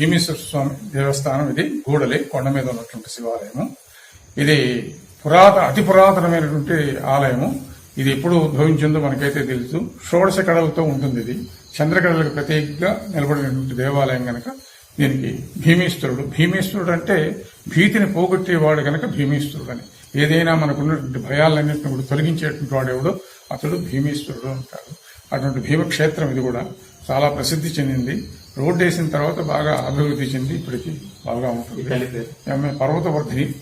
భీమేశ్వర స్వామి దేవస్థానం. ఇది గూడలి కొండ మీద ఉన్నటువంటి శివాలయము. ఇది పురాతన అతి పురాతనమైనటువంటి ఆలయము. ఇది ఎప్పుడు ఉద్భవించిందో మనకైతే తెలుసు. షోడశ కళలతో ఉంటుంది ఇది. చంద్రకళలకు ప్రత్యేకంగా నిలబడినటువంటి దేవాలయం గనక దీనికి భీమేశ్వరుడు. భీమేశ్వరుడు అంటే భీతిని పోగొట్టేవాడు గనక భీమేశ్వరుడు అని. ఏదైనా మనకున్నటువంటి భయాలన్నింటిని కూడా తొలగించేటువంటి ఎవడో అతడు భీమేశ్వరుడు అంటారు. అటువంటి భీమక్షేత్రం ఇది కూడా. చాలా ప్రసిద్ధి చెందింది. రోడ్డు వేసిన తర్వాత బాగా అభివృద్ధి చెంది ఇప్పటికి బాగా ఉంటుంది. ఆమె పర్వతవర్ధిని.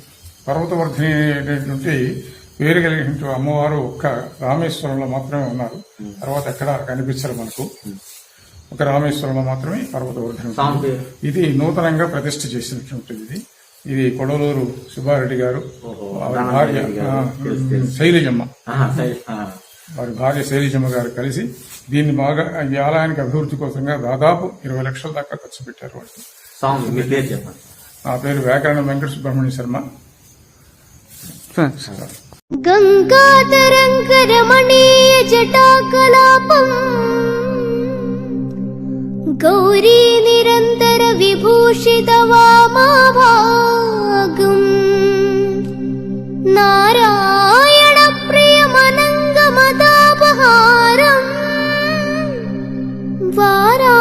పర్వతవర్ధిని అనేటువంటి పేరు కలిగినటువంటి అమ్మవారు ఒక్క రామేశ్వరంలో మాత్రమే ఉన్నారు. తర్వాత ఎక్కడ కనిపించరు మనకు. ఒక రామేశ్వరంలో మాత్రమే పర్వతవర్ధిని ఇది నూతనంగా ప్రతిష్ఠ చేసినటువంటిది ఇది. ఇది కొడలూరు సుబ్బారెడ్డి గారు భార్య. శైలజమ్మ. వారి భార్య శైలిజమ్మ గారు కలిసి దీన్ని బాగా ఈ ఆలయానికి అభివృద్ధి కోసంగా దాదాపు ఇరవై లక్షల దాకా ఖర్చు పెట్టారు వాళ్ళు. నా పేరు వ్యాకరణ వెంకట సుబ్రహ్మణ్య శర్మ. గంగాధరంకరమణీయ జటాకలాపం. గౌరీ నిరంతర విభూషిత వామాభాగం నారా வாரா